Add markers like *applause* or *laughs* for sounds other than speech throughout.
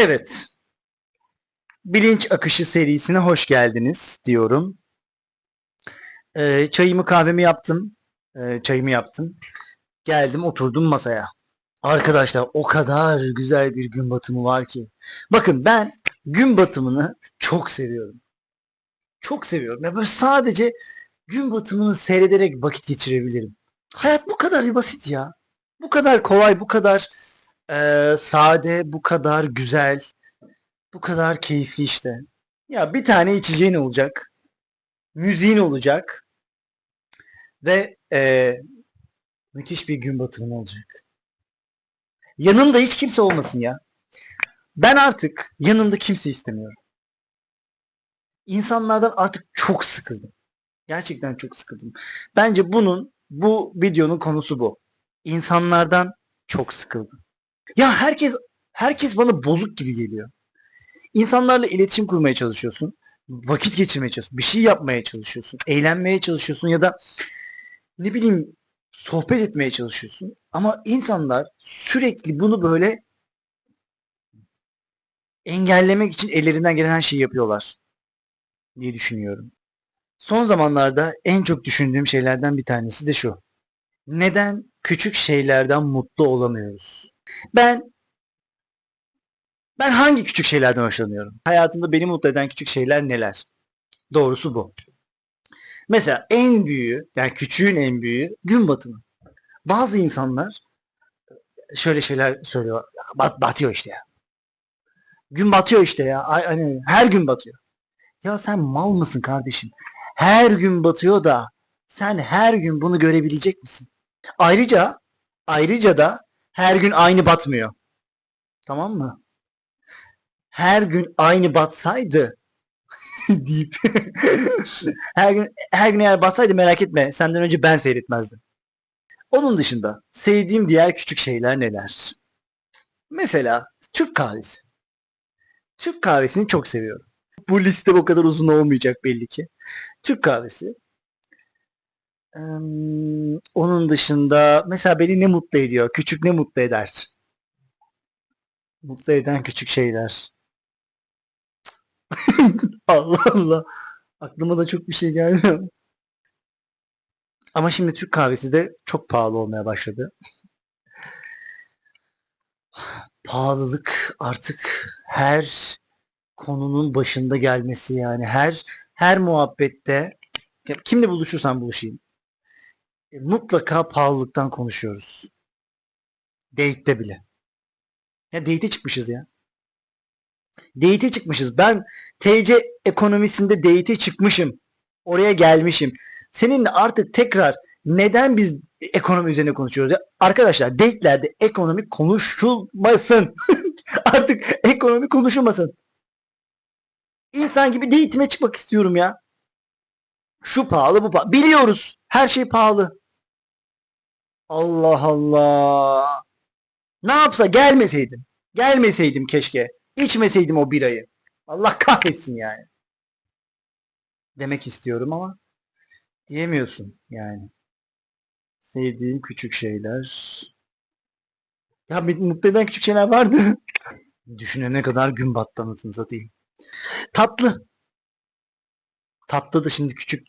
Evet. Bilinç Akışı serisine hoş geldiniz diyorum. Ee, çayımı kahvemi yaptım. Ee, çayımı yaptım. Geldim oturdum masaya. Arkadaşlar o kadar güzel bir gün batımı var ki. Bakın ben gün batımını çok seviyorum. Çok seviyorum. Ya böyle sadece gün batımını seyrederek vakit geçirebilirim. Hayat bu kadar basit ya. Bu kadar kolay, bu kadar eee, sade, bu kadar güzel, bu kadar keyifli işte. Ya bir tane içeceğin olacak, müziğin olacak ve eee, müthiş bir gün batımın olacak. Yanında hiç kimse olmasın ya. Ben artık yanımda kimse istemiyorum. İnsanlardan artık çok sıkıldım. Gerçekten çok sıkıldım. Bence bunun, bu videonun konusu bu. İnsanlardan çok sıkıldım. Ya herkes herkes bana bozuk gibi geliyor. İnsanlarla iletişim kurmaya çalışıyorsun. Vakit geçirmeye çalışıyorsun. Bir şey yapmaya çalışıyorsun. Eğlenmeye çalışıyorsun ya da ne bileyim sohbet etmeye çalışıyorsun. Ama insanlar sürekli bunu böyle engellemek için ellerinden gelen her şeyi yapıyorlar diye düşünüyorum. Son zamanlarda en çok düşündüğüm şeylerden bir tanesi de şu. Neden küçük şeylerden mutlu olamıyoruz? Ben ben hangi küçük şeylerden hoşlanıyorum? Hayatımda beni mutlu eden küçük şeyler neler? Doğrusu bu. Mesela en büyüğü, yani küçüğün en büyüğü gün batımı. Bazı insanlar şöyle şeyler söylüyor. Bat, batıyor işte ya. Gün batıyor işte ya. Hani her gün batıyor. Ya sen mal mısın kardeşim? Her gün batıyor da sen her gün bunu görebilecek misin? Ayrıca ayrıca da her gün aynı batmıyor. Tamam mı? Her gün aynı batsaydı *laughs* deyip *laughs* her gün her gün eğer batsaydı merak etme senden önce ben seyretmezdim. Onun dışında sevdiğim diğer küçük şeyler neler? Mesela Türk kahvesi. Türk kahvesini çok seviyorum. Bu liste o kadar uzun olmayacak belli ki. Türk kahvesi. Onun dışında mesela beni ne mutlu ediyor? Küçük ne mutlu eder? Mutlu eden küçük şeyler. *laughs* Allah Allah. Aklıma da çok bir şey gelmiyor. Ama şimdi Türk kahvesi de çok pahalı olmaya başladı. Pahalılık artık her konunun başında gelmesi yani her her muhabbette kimle buluşursam buluşayım e, mutlaka pahalılıktan konuşuyoruz. Date'te bile. Ya date'e çıkmışız ya. Date'e çıkmışız. Ben TC ekonomisinde date'e çıkmışım. Oraya gelmişim. Seninle artık tekrar neden biz ekonomi üzerine konuşuyoruz ya? Arkadaşlar date'lerde ekonomi konuşulmasın. *laughs* artık ekonomi konuşulmasın. İnsan gibi date'ime çıkmak istiyorum ya. Şu pahalı bu pahalı. Biliyoruz. Her şey pahalı. Allah Allah. Ne yapsa gelmeseydin. Gelmeseydim keşke. İçmeseydim o birayı. Allah kahretsin yani. Demek istiyorum ama diyemiyorsun yani. Sevdiğim küçük şeyler. Ya bir mutlu eden küçük şeyler vardı. *laughs* Düşünene kadar gün battı anasını satayım. Tatlı. Tatlı da şimdi küçük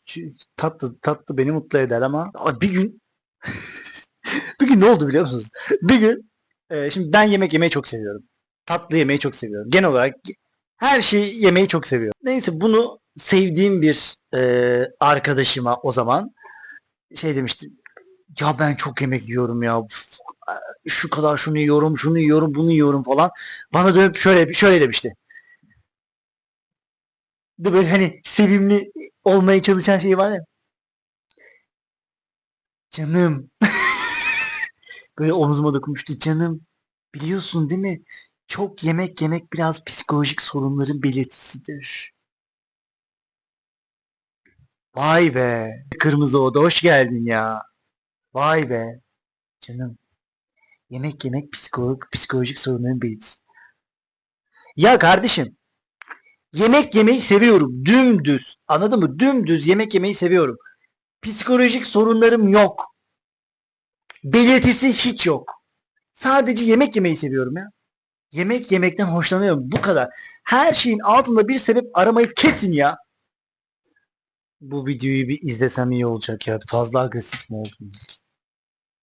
tatlı tatlı beni mutlu eder ama bir gün *laughs* *laughs* bir gün ne oldu biliyor musunuz? Bir gün e, şimdi ben yemek yemeyi çok seviyorum. Tatlı yemeyi çok seviyorum. Genel olarak her şeyi yemeyi çok seviyorum. Neyse bunu sevdiğim bir e, arkadaşıma o zaman şey demiştim. Ya ben çok yemek yiyorum ya. Şu kadar şunu yiyorum, şunu yiyorum, bunu yiyorum falan. Bana dönüp şöyle şöyle demişti. De böyle hani sevimli olmaya çalışan şey var ya. Canım. *laughs* Böyle omzuma dokunmuştu. Canım. Biliyorsun değil mi? Çok yemek yemek biraz psikolojik sorunların belirtisidir. Vay be. Kırmızı Oda hoş geldin ya. Vay be. Canım. Yemek yemek psikolojik, psikolojik sorunların belirtisi. Ya kardeşim. Yemek yemeyi seviyorum. Dümdüz. Anladın mı? Dümdüz yemek yemeyi seviyorum. Psikolojik sorunlarım yok. Belirtisi hiç yok. Sadece yemek yemeyi seviyorum ya. Yemek yemekten hoşlanıyorum. Bu kadar. Her şeyin altında bir sebep aramayı kesin ya. Bu videoyu bir izlesem iyi olacak ya. Fazla agresif mi oldum?